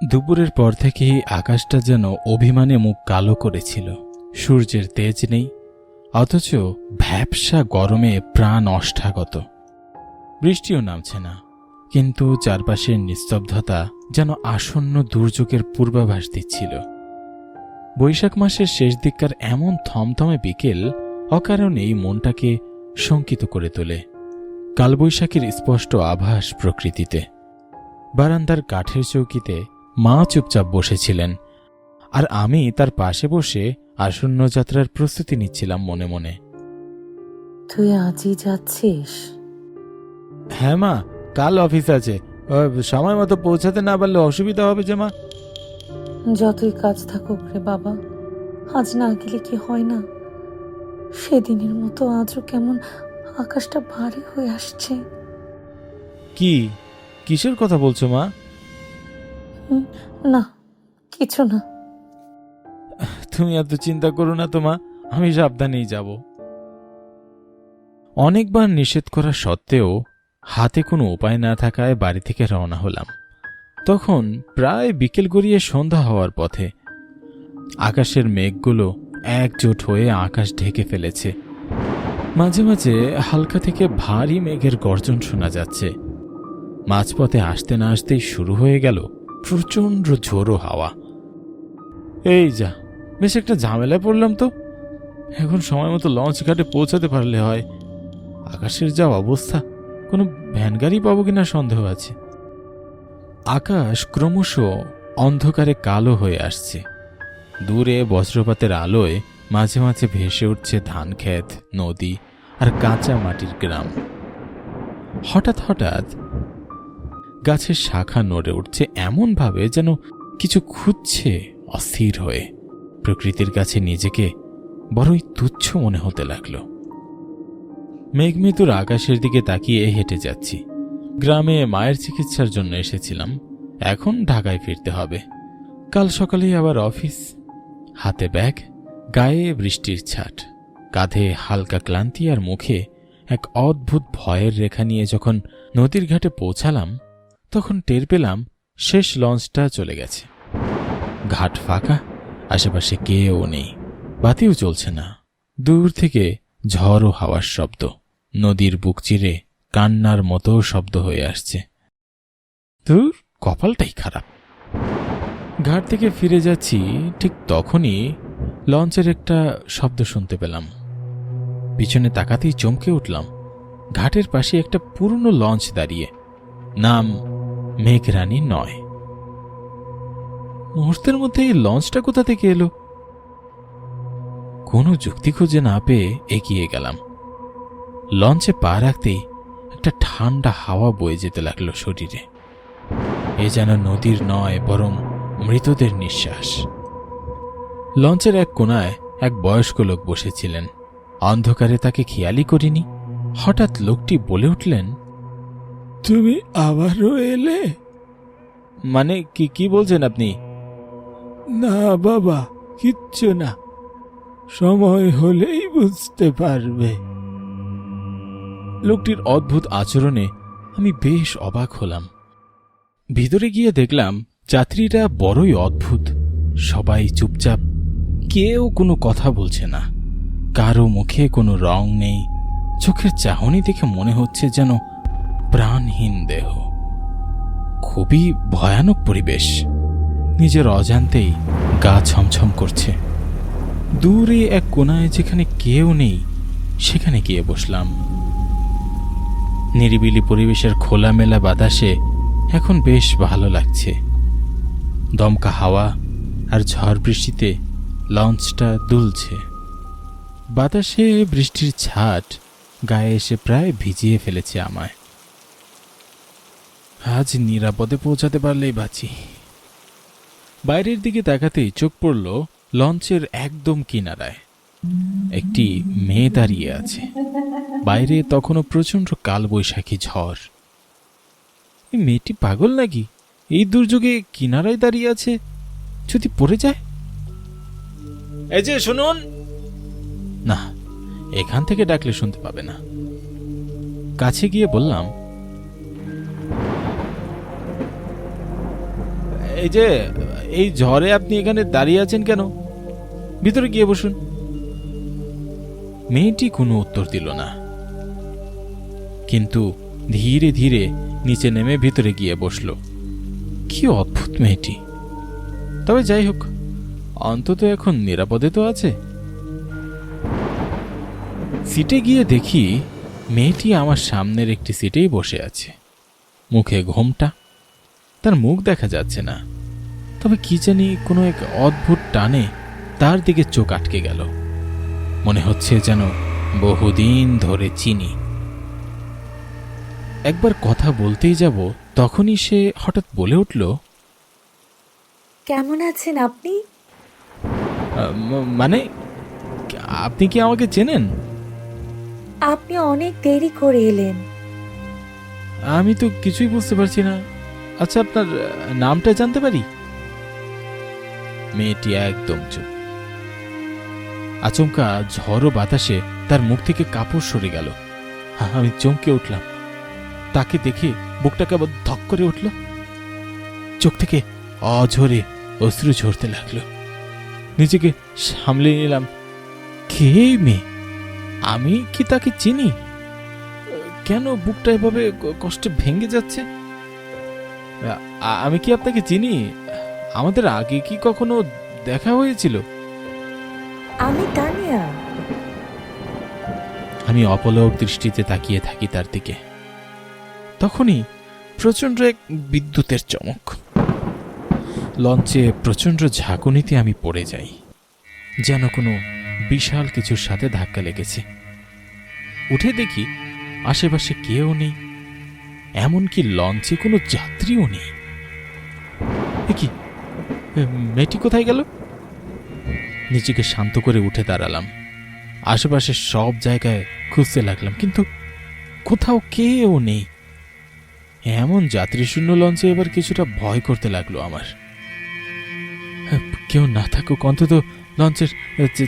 দুপুরের পর থেকেই আকাশটা যেন অভিমানে মুখ কালো করেছিল। সূর্যের তেজ নেই, অথচ ভ্যাবসা গরমে প্রাণ অষ্টাগত। বৃষ্টিও নামছে না, কিন্তু চারপাশের নিস্তব্ধতা যেন আসন্ন দুর্যোগের পূর্বাভাস দিচ্ছিল। বৈশাখ মাসের শেষ দিককার এমন থমথমে বিকেল অকারণেই মনটাকে শঙ্কিত করে তোলে। কালবৈশাখীর স্পষ্ট আভাস প্রকৃতিতে। বারান্দার কাঠের চৌকিতে মা চুপচাপ বসেছিলেন। আর আমি তার পাশে বসে আসন্ন যাত্রার প্রস্তুতি নিচ্ছিলাম মনে মনে। তুই আজই যাচ্ছিস? হ্যাঁ মা কাল অফিস আছে। সময় মতো পৌঁছাতে না পারলে অসুবিধা হবে যে মা। যতই কাজ থাকুক রে বাবা আজ না গেলে কি হয় না? সেদিনের মতো আজও কেমন আকাশটা ভারী হয়ে আসছে। কি? কিসের কথা বলছো মা? না, কিছু না। তুমি এত চিন্তা করো না তোমা আমি সাবধানেই যাব। অনেকবার নিষেধ করা সত্ত্বেও হাতে কোনো উপায় না থাকায় বাড়ি থেকে রওনা হলাম। তখন প্রায় বিকেল গড়িয়ে সন্ধ্যা হওয়ার পথে আকাশের মেঘগুলো একজোট হয়ে আকাশ ঢেকে ফেলেছে। মাঝে মাঝে হালকা থেকে ভারী মেঘের গর্জন শোনা যাচ্ছে। মাঝপথে আসতে না আসতেই শুরু হয়ে গেল প্রচণ্ড ঝোড়ো হাওয়া। এই যা, বেশ একটা ঝামেলায় পড়লাম তো। এখন সময় মতো লঞ্চ ঘাটে পৌঁছাতে পারলে হয়। আকাশের যা অবস্থা, কোনো ভ্যান গাড়ি পাবো কিনা সন্দেহ আছে। আকাশ ক্রমশ অন্ধকারে কালো হয়ে আসছে। দূরে বজ্রপাতের আলোয় মাঝে মাঝে ভেসে উঠছে ধান ক্ষেত, নদী আর কাঁচা মাটির গ্রাম। হঠাৎ হঠাৎ গাছের শাখা নড়ে উঠছে এমনভাবে যেন কিছু খুঁজছে অস্থির হয়ে। প্রকৃতির কাছে নিজেকে বড়ই তুচ্ছ মনে হতে লাগল। মেঘমেতুর আকাশের দিকে তাকিয়ে হেঁটে যাচ্ছি। গ্রামে মায়ের চিকিৎসার জন্য এসেছিলাম। এখন ঢাকায় ফিরতে হবে। কাল সকালেই আবার অফিস। হাতে ব্যাগ, গায়ে বৃষ্টির ছাট, কাঁধে হালকা ক্লান্তি আর মুখে এক অদ্ভুত ভয়ের রেখা নিয়ে যখন নদীর ঘাটে পৌঁছালাম তখন টের পেলাম শেষ লঞ্চটা চলে গেছে। ঘাট ফাঁকা, আশেপাশে কেউ নেই, বাতিও চলছে না। দূর থেকে ঝড় ও হাওয়ার শব্দ, নদীর বুক চিরে কান্নার মতো শব্দ হয়ে আসছে। তোর কপালটাই খারাপ। ঘাট থেকে ফিরে যাচ্ছি, ঠিক তখনই লঞ্চের একটা শব্দ শুনতে পেলাম। পিছনে তাকাতেই চমকে উঠলাম। ঘাটের পাশে একটা পুরনো লঞ্চ দাঁড়িয়ে, নাম মেঘরানী নয়। মুহূর্তের মধ্যে এই লঞ্চটা কোথা থেকে এলো? কোনো যুক্তি খুঁজে না পেয়ে এগিয়ে গেলাম। লঞ্চে পা রাখতেই একটা ঠান্ডা হাওয়া বয়ে যেতে লাগল শরীরে। এ যেন নদীর নয়, বরং মৃতদের নিঃশ্বাস। লঞ্চের এক কোনায় এক বয়স্ক লোক বসেছিলেন। অন্ধকারে তাকে খেয়ালই করিনি। হঠাৎ লোকটি বলে উঠলেন তুমি আবারও এলে? মানে কি কি বলছেন আপনি? না বাবা কিচ্ছু না। সময় হলেই বুঝতে পারবে। লোকটির অদ্ভুত আচরণে আমি বেশ অবাক হলাম। ভিতরে গিয়ে দেখলাম যাত্রীরা বড়ই অদ্ভুত। সবাই চুপচাপ কেউ কোনো কথা বলছে না। কারও মুখে কোনো রং নেই। চোখের চাহনি দেখে মনে হচ্ছে যেন প্রাণহীন দেহ। খুবই ভয়ানক পরিবেশ। নিজের অজান্তেই গা ছমছম করছে। দূরে এক কোনায় যেখানে কেউ নেই, সেখানে গিয়ে বসলাম। নিরিবিলি পরিবেশের খোলামেলা বাতাসে এখন বেশ ভালো লাগছে। দমকা হাওয়া আর ঝড় বৃষ্টিতে লঞ্চটা দুলছে। বাতাসে বৃষ্টির ছাট গায়ে এসে প্রায় ভিজিয়ে ফেলেছে আমায়। আজ নিরাপদে পৌঁছাতে পারলেই বাঁচি। বাইরের দিকে তাকাতেই চোখ পড়ল লঞ্চের একদম কিনারায়। একটি মেয়ে দাঁড়িয়ে আছে। বাইরে তখনও প্রচণ্ড কালবৈশাখী ঝড়। এই মেয়েটি পাগল নাকি? এই দুর্যোগে কিনারায় দাঁড়িয়ে আছে। যদি পড়ে যায়? এই যে, শুনুন। না, এখান থেকে ডাকলে শুনতে পাবে না। কাছে গিয়ে বললাম এই যে, এই ঝড়ে আপনি এখানে দাঁড়িয়ে আছেন কেন? ভিতরে গিয়ে বসুন। মেয়েটি কোনো উত্তর দিল না। কিন্তু ধীরে ধীরে নিচে নেমে ভিতরে গিয়ে বসল। কি অদ্ভুত মেয়েটি। তবে যাই হোক, অন্তত এখন নিরাপদে তো আছে। সিটে গিয়ে দেখি মেয়েটি আমার সামনের একটি সিটেই বসে আছে। মুখে ঘোমটা তার মুখ দেখা যাচ্ছে না। তবে কি জানি কোনো এক অদ্ভুত টানে তার দিকে চোখ আটকে গেল। মনে হচ্ছে যেন বহুদিন ধরে চিনি। একবার কথা বলতেই যাব তখনই সে হঠাৎ বলে উঠল কেমন আছেন আপনি? মানে আপনি কি আমাকে চেনেন? আপনি অনেক দেরি করে এলেন। আমি তো কিছুই বুঝতে পারছি না। আচ্ছা আপনার নামটা জানতে পারি? মেয়েটি একদম চুপ। আচমকা ঝড় বাতাসে তার মুখ থেকে কাপড় সরে গেল। আমি চমকে উঠলাম। তাকে দেখে বুকটা কেবল ধক করে উঠল। চোখ থেকে অঝরে অশ্রু ঝরতে লাগল। নিজেকে সামলে নিলাম। কে মেয়ে? আমি কি তাকে চিনি? কেন বুকটা এভাবে কষ্টে ভেঙে যাচ্ছে? আমি কি আপনাকে চিনি? আমাদের আগে কি কখনো দেখা হয়েছিল? আমি তানিয়া। আমি অপলক দৃষ্টিতে তাকিয়ে থাকি তার দিকে। তখনই প্রচণ্ড এক বিদ্যুতের চমক। লঞ্চে প্রচণ্ড ঝাঁকুনিতে আমি পড়ে যাই যেন কোনো বিশাল কিছুর সাথে ধাক্কা লেগেছে। উঠে দেখি আশেপাশে কেউ নেই এমনকি লঞ্চে কোনো যাত্রীও নেই। কি? মেয়েটি কোথায় গেল? নিজেকে শান্ত করে উঠে দাঁড়ালাম। আশেপাশে সব জায়গায় খুঁজতে লাগলাম, কিন্তু কোথাও কেউ নেই। এমন যাত্রীশূন্য লঞ্চে এবার কিছুটা ভয় করতে লাগল আমার। কেউ না থাকুক, অন্তত লঞ্চের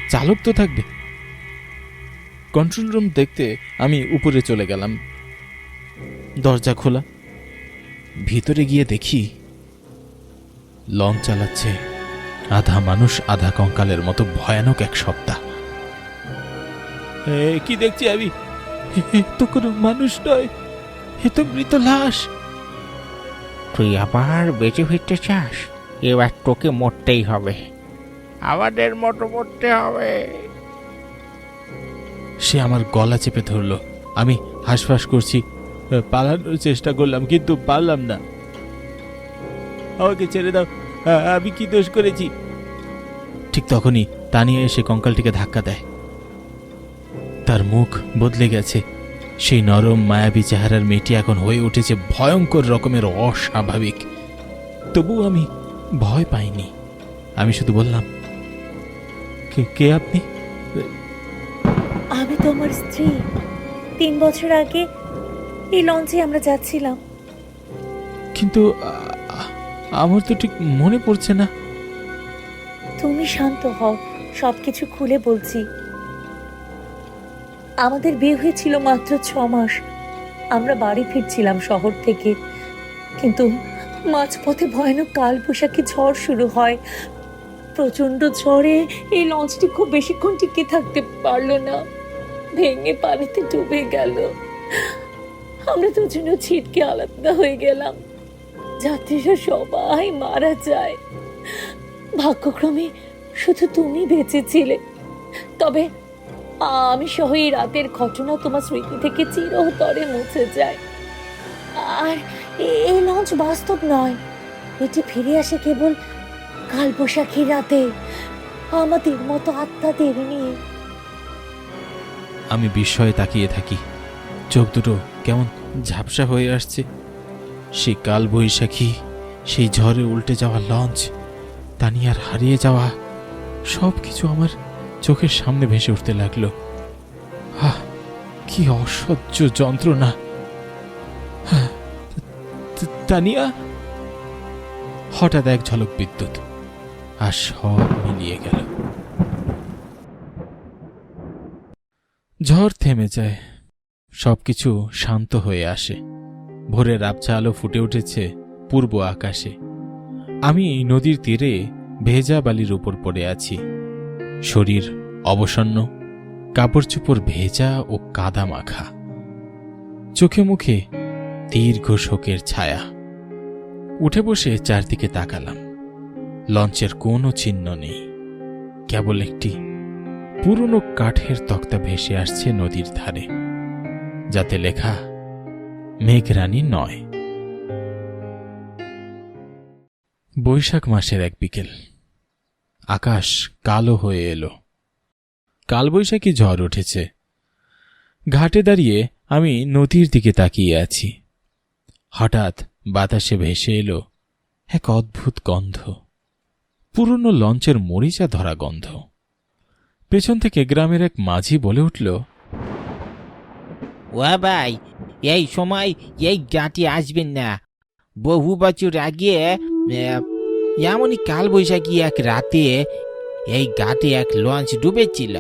চালক তো থাকবে। কন্ট্রোল রুম দেখতে আমি উপরে চলে গেলাম। দরজা খোলা। ভিতরে গিয়ে দেখি লঞ্চ চালাচ্ছে। আধা মানুষ আধা কঙ্কালের মতো ভয়ানক এক সপ্তাহ। কি দেখছি আমি? তো কোনো মানুষ নয়। এ তো মৃত লাশ। তুই আবার বেঁচে ফিরতে চাস? এবার তোকে মরতেই হবে। আমাদের মতো মরতে হবে। সে আমার গলা চেপে ধরলো। আমি হাঁসফাঁস করছি। পালানোর চেষ্টা করলাম কিন্তু পারলাম না। আমাকে ছেড়ে দাও। আ- আমি কি দোষ করেছি? ঠিক তখনই তানিয়া এসে কঙ্কালটিকে ধাক্কা দেয়। তার মুখ বদলে গেছে। সেই নরম মায়াবী চেহারার মেয়েটি এখন হয়ে উঠেছে ভয়ঙ্কর রকমের অস্বাভাবিক। তবু আমি ভয় পাইনি। আমি শুধু বললাম কে কে আপনি? আমি তোমার স্ত্রী। তিন বছর আগে এই লঞ্চে আমরা যাচ্ছিলাম। কিন্তু আমার তো ঠিক মনে পড়ছে না। তুমি শান্ত হও, সবকিছু খুলে বলছি। আমাদের বিয়ে হয়েছিল মাত্র ছ মাস। আমরা বাড়ি ফিরছিলাম শহর থেকে। কিন্তু মাঝপথে ভয়ানক কাল বৈশাখী ঝড় শুরু হয়। প্রচণ্ড ঝড়ে এই লঞ্চটি খুব বেশিক্ষণ টিকে থাকতে পারল না। ভেঙে পানিতে ডুবে গেল। আমরা দুজনেও ছিটকে আলাদা হয়ে গেলাম। যাত্রীরা সবাই মারা যায়। ভাগ্যক্রমে শুধু তুমি বেঁচেছিলে। তবে আমি সহ এই রাতের ঘটনা তোমার স্মৃতি থেকে চিরতরে মুছে যায় আর এই লঞ্চ বাস্তব নয়। এটি ফিরে আসে কেবল কালবৈশাখী রাতে। আমাদের মতো আত্মাদের নিয়ে। আমি বিস্ময়ে তাকিয়ে থাকি। চোখ দুটো কেমন ঝাপসা হয়ে আসছে। সেই কাল বৈশাখী সেই ঝড়ে উল্টে যাওয়া লঞ্চ তানিয়ার হারিয়ে যাওয়া সব কিছু আমার চোখের সামনে ভেসে উঠতে লাগল। আহ কি অসহ্য যন্ত্রণা। হ্যাঁ, তানিয়া? হঠাৎ এক ঝলক বিদ্যুৎ আর সব মিলিয়ে গেল। ঝড় থেমে যায় সবকিছু শান্ত হয়ে আসে। ভোরের আবছা আলো ফুটে উঠেছে পূর্ব আকাশে। আমি নদীর তীরে ভেজা বালির উপর পড়ে আছি। শরীর অবসন্ন, কাপড় চোপড় ভেজা ও কাদা মাখা। চোখে মুখে দীর্ঘ শোকের ছায়া। উঠে বসে চারদিকে তাকালাম। লঞ্চের কোনো চিহ্ন নেই। কেবল একটি পুরনো কাঠের তক্তা ভেসে আসছে নদীর ধারে, যাতে লেখা মেঘরানী নয়। বৈশাখ মাসের এক বিকেল। আকাশ কালো হয়ে এলো। কালবৈশাখী ঝড় উঠেছে। ঘাটে দাঁড়িয়ে আমি নদীর দিকে তাকিয়ে আছি। হঠাৎ বাতাসে ভেসে এলো এক অদ্ভুত গন্ধ। পুরনো লঞ্চের মরিচা ধরা গন্ধ। পেছন থেকে গ্রামের এক মাঝি বলে উঠল ও ভাই, এই সময় এই গাঁটি আসবেন না। বহু বছর আগে এমনই কাল বৈশাখী এক রাতে এই ঘাটে এক লঞ্চ ডুবেছিল।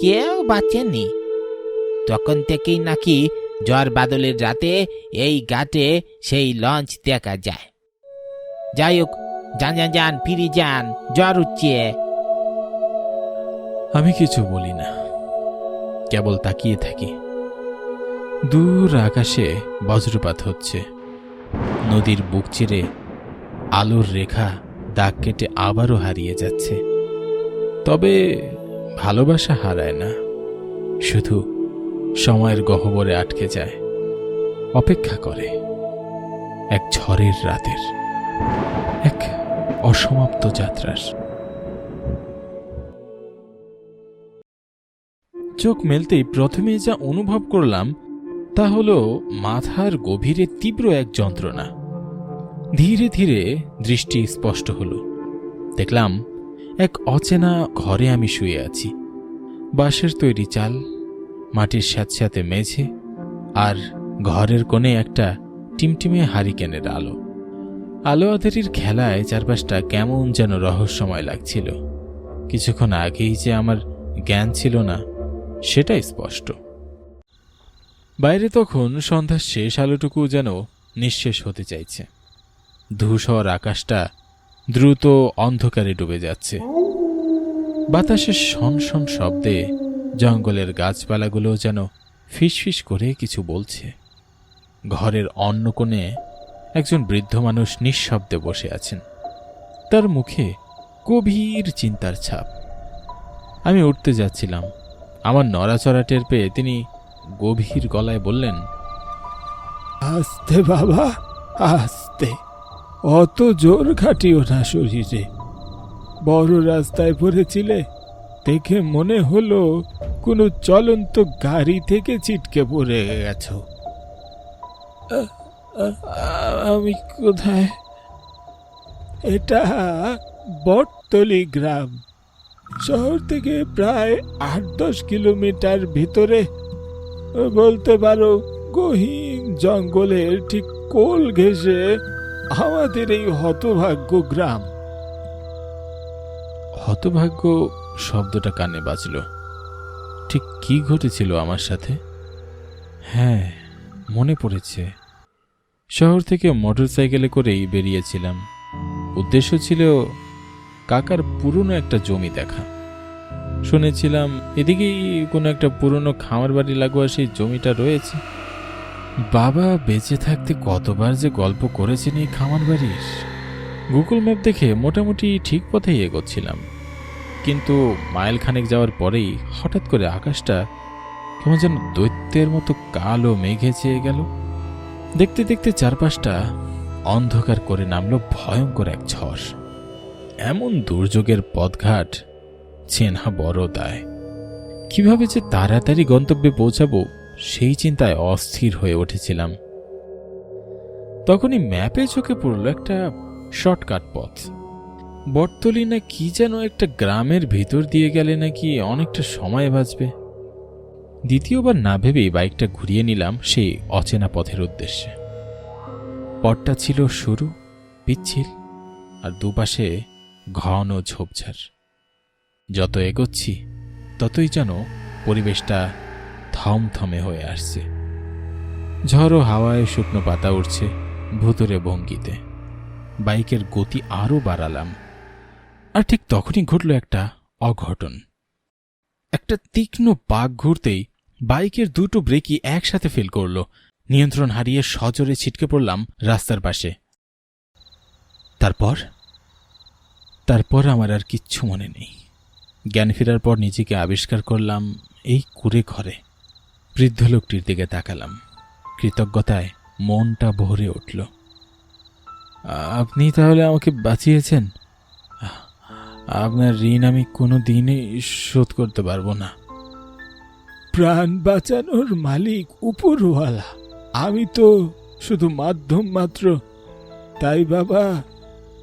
কেউ বাঁচেনি তখন থেকেই নাকি ঝড় বাদলের রাতে এই ঘাটে সেই লঞ্চ দেখা যায়। যাই হোক, যান যান যান, ফিরে যান, জ্বর উঠছে। আমি কিছু বলি না, কেবল তাকিয়ে থাকি। দূর আকাশে বজ্রপাত হচ্ছে। নদীর বুক চিরে আলোর রেখা দাগ কেটে আবারও হারিয়ে যাচ্ছে। তবে ভালোবাসা হারায় না। শুধু সময়ের গহ্বরে আটকে যায়, অপেক্ষা করে এক ঝড়ের রাতের, এক অসমাপ্ত যাত্রার। চোখ মেলতেই প্রথমে যা অনুভব করলাম তা হলো, মাথার গভীরে তীব্র এক যন্ত্রণা। ধীরে ধীরে দৃষ্টি স্পষ্ট হলো। দেখলাম, এক অচেনা ঘরে আমি শুয়ে আছি। বাঁশের তৈরি চাল, মাটির স্যাঁতস্যাঁতে মেঝে, আর ঘরের কোণে একটা টিমটিমে হারিকেনের আলো। আলো আধারির খেলায় চারপাশটা কেমন যেন রহস্যময় লাগছিল। কিছুক্ষণ আগেই যে আমার জ্ঞান ছিল না, সেটাই স্পষ্ট। বাইরে তখন সন্ধ্যার শেষ আলোটুকু যেন নিঃশেষ হতে চাইছে। ধূসর আকাশটা দ্রুত অন্ধকারে ডুবে যাচ্ছে। বাতাসের শনশন শব্দে জঙ্গলের গাছপালাগুলো যেন ফিসফিস করে কিছু বলছে। ঘরের অন্য কোণে একজন বৃদ্ধ মানুষ নিঃশব্দে বসে আছেন। তার মুখে গভীর চিন্তার ছাপ। আমি উঠতে যাচ্ছিলাম। আমার নড়াচড়া টের পেয়ে তিনি গভীর গলায় বললেন, আস্তে বাবা, আস্তে। অত জোর খাটিও না শরীরে। বড় রাস্তায় পড়েছিলে, দেখে মনে হলো কোনো চলন্ত গাড়ি থেকে ছিটকে পড়ে গেছো। আমি কোথায়? এটা বটতলি গ্রাম। শহর থেকে প্রায় আট দশ কিলোমিটার ভিতরে বলতে পারো, গহীন জঙ্গলের ঠিক কোল ঘেঁষে আমাদের এই হতভাগ্য গ্রাম। হতভাগ্য শব্দটা কানে বাজল। ঠিক কি ঘটেছিল আমার সাথে? হ্যাঁ মনে পড়েছে। শহর থেকে মোটর সাইকেলে করেই বেরিয়েছিলাম। উদ্দেশ্য ছিল কাকার পুরনো একটা জমি দেখা। শুনেছিলাম, এদিকেই কোনো একটা পুরনো খামার বাড়ি লাগোয়া সেই জমিটা রয়েছে। বাবা বেঁচে থাকতে কতবার যে গল্প করেছেন এই খামার বাড়ির। গুগল ম্যাপ দেখে মোটামুটি ঠিক পথেই এগোচ্ছিলাম। কিন্তু মাইল খানেক যাওয়ার পরেই হঠাৎ করে আকাশটা কেমন যেন দৈত্যের মতো কালো মেঘে চেয়ে গেল। দেখতে দেখতে চারপাশটা অন্ধকার করে নামলো ভয়ঙ্কর এক ঝড়। এমন দুর্যোগের পথঘাট চেনা বড় দায়। কীভাবে যে তাড়াতাড়ি গন্তব্যে পৌঁছাবো, সেই চিন্তায় অস্থির হয়ে উঠেছিলাম। তখনই ম্যাপে চোখে পড়ল একটা শর্টকাট পথ। বটতলি না কি যেন একটা গ্রামের ভিতর দিয়ে গেলে নাকি অনেকটা সময় বাঁচবে। দ্বিতীয়বার না ভেবেই বাইকটা ঘুরিয়ে নিলাম সেই অচেনা পথের উদ্দেশ্যে। পথটা ছিল সরু, পিচ্ছিল, আর দুপাশে ঘন ঝোপঝাড়। যত এগোচ্ছি, ততই যেন পরিবেশটা থমথমে হয়ে আসছে। ঝড়ো হাওয়ায় শুকনো পাতা উঠছে ভুতুরে ভঙ্গিতে। বাইকের গতি আরও বাড়ালাম। আর ঠিক তখনই ঘটল একটা অঘটন। একটা তীক্ষ্ণ বাঘ ঘুরতেই বাইকের দুটো ব্রেকই একসাথে ফেল করল। নিয়ন্ত্রণ হারিয়ে সজোরে ছিটকে পড়লাম রাস্তার পাশে। তারপর? তারপর আমার আর কিচ্ছু মনে নেই। জ্ঞান ফেরার পর নিজেকে আবিষ্কার করলাম এই কুড়ে ঘরে। বৃদ্ধ লোকটির দিকে তাকালাম। কৃতজ্ঞতায় মনটা ভরে উঠল। আপনি তাহলে আমাকে বাঁচিয়েছেন? আপনার ঋণ আমি কোনো দিনই শোধ করতে পারব না। প্রাণ বাঁচানোর মালিক উপরওয়ালা। আমি তো শুধু মাধ্যম মাত্র। তাই বাবা,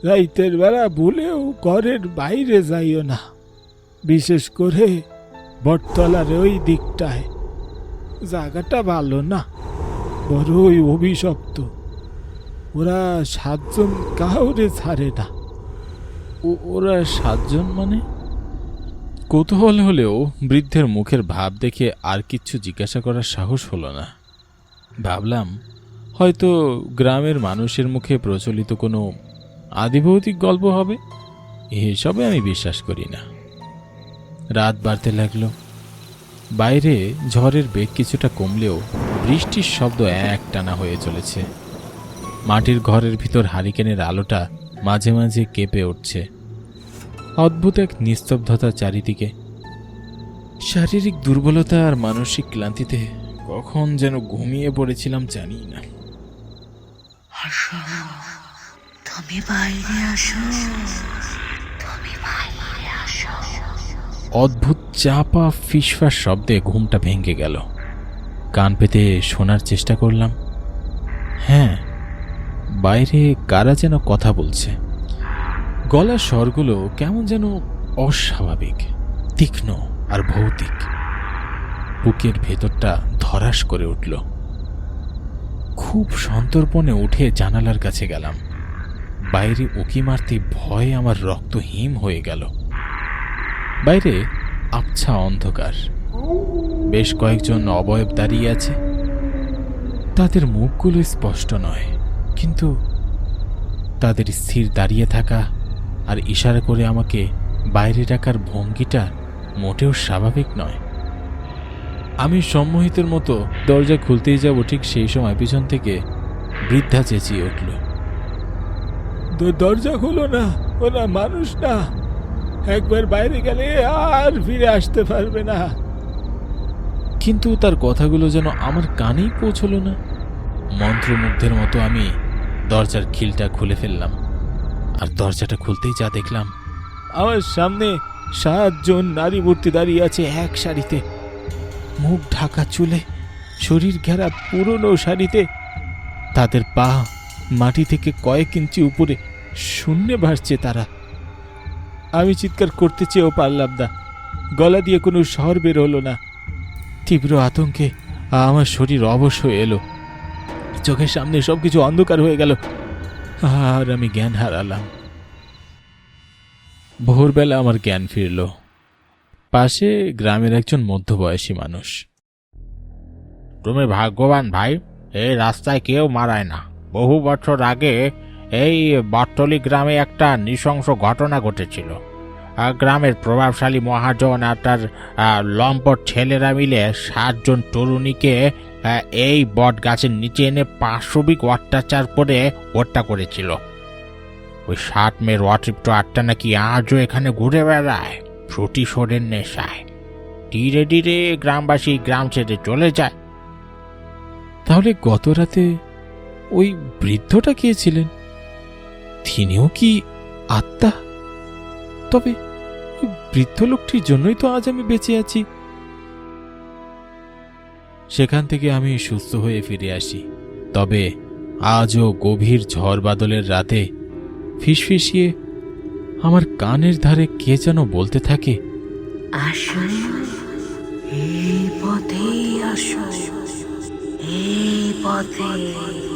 রাইতের বেলা ভুলেও ঘরের বাইরে যাইও না। বিশেষ করে বটতলার ওই দিকটায়। জায়গাটা ভালো না, বড়ই অভিশপ্ত। ওরা সাতজন কাউরে ছাড়ে না। ওরা সাতজন মানে? কৌতূহল হলেও বৃদ্ধের মুখের ভাব দেখে আর কিচ্ছু জিজ্ঞাসা করার সাহস হলো না। ভাবলাম, হয়তো গ্রামের মানুষের মুখে প্রচলিত কোনো আদিভৌতিক গল্প হবে? এসবে আমি বিশ্বাস করি না। রাত বাড়তে লাগল। বাইরে ঝড়ের বেগ কিছুটা কমলেও বৃষ্টির শব্দ এক টানা হয়ে চলেছে। মাটির ঘরের ভিতর হারিকেনের আলোটা মাঝে মাঝে কেঁপে উঠছে। অদ্ভুত এক নিস্তব্ধতা চারিদিকে। শারীরিক দুর্বলতা আর মানসিক ক্লান্তিতে কখন যেন ঘুমিয়ে পড়েছিলাম জানি না। তুমি বাইরে আসো। অদ্ভুত চাপা ফিসফাস শব্দে ঘুমটা ভেঙে গেল। কান পেতে শোনার চেষ্টা করলাম। হ্যাঁ বাইরে কারা যেন কথা বলছে। গলার স্বরগুলো কেমন যেন অস্বাভাবিক, তীক্ষ্ণ আর ভৌতিক। বুকের ভেতরটা ধরাস করে উঠল। খুব সন্তর্পণে উঠে জানালার কাছে গেলাম। বাইরে উকি মারতে ভয়ে আমার রক্ত হিম হয়ে গেল। বাইরে আবছা অন্ধকার। বেশ কয়েকজন অবয়ব দাঁড়িয়ে আছে। তাদের মুখগুলো স্পষ্ট নয়, কিন্তু তাদের স্থির দাঁড়িয়ে থাকা আর ইশারা করে আমাকে বাইরে ডাকার ভঙ্গিটা মোটেও স্বাভাবিক নয়। আমি সম্মোহিতের মতো দরজা খুলতেই যাব ঠিক সেই সময় পিছন থেকে বৃদ্ধা চেঁচিয়ে উঠল। দরজা খুলো না, ওরা মানুষ না। একবার বাইরে গেলে আর ফিরে আসতে পারবে না। কিন্তু তার কথাগুলো যেন আমার কানেই পৌঁছলো না। মন্ত্রমুগ্ধের মতো আমি দরজার খিলটা খুলে ফেললাম আর দরজাটা খুলতেই যা দেখলাম, আমার সামনে সাতজন নারী মূর্তি দাঁড়িয়ে আছে এক শাড়িতে মুখ ঢাকা চুলে, শরীর ঘেরা পুরনো শাড়িতে। তাদের পা মাটি থেকে কয়েক ইঞ্চি উপরে শূন্যে ভাসছে তারা। আমি চিৎকার করতে চেয়েও পারলাম না। গলা দিয়ে কোনো স্বর বের হলো না। তীব্র আতঙ্কে আমার শরীর অবশ হয়ে এলো। চোখের সামনে সব কিছু অন্ধকার হয়ে গেল। আর আমি জ্ঞান হারালাম। ভোরবেলা আমার জ্ঞান ফিরল। পাশে গ্রামের একজন মধ্যবয়সী মানুষ। তুমি ভাগ্যবান ভাই, এই রাস্তায় কেউ মারায় না। বহু বছর আগে এই বটতলি গ্রামে একটা নৃশংস ঘটনা ঘটেছিল। গ্রামের প্রভাবশালী মহাজন আর তার লম্পট ছেলেরা মিলে সাতজন তরুণীকে এই বট গাছের নিচে এনে পাশবিক অত্যাচার করে হত্যা করেছিল। ওই সাত মেয়ের অতৃপ্ত আটটা নাকি আজও এখানে ঘুরে বেড়ায় প্রতিশোধের নেশায়। ধীরে ধীরে গ্রামবাসী গ্রাম ছেড়ে চলে যায়। তাহলে গত রাতে ওই বৃদ্ধটা কে ছিলেন? তিনিও কি আত্মা? তবে বৃদ্ধ লোকটির জন্যই তো আজ আমি বেঁচে আছি। সেখান থেকে আমি সুস্থ হয়ে ফিরে আসি। তবে আজও গভীর ঝড় বাদলের রাতে ফিসফিসিয়ে আমার কানের ধারে কে যেন বলতে থাকে এই পথে এই পথে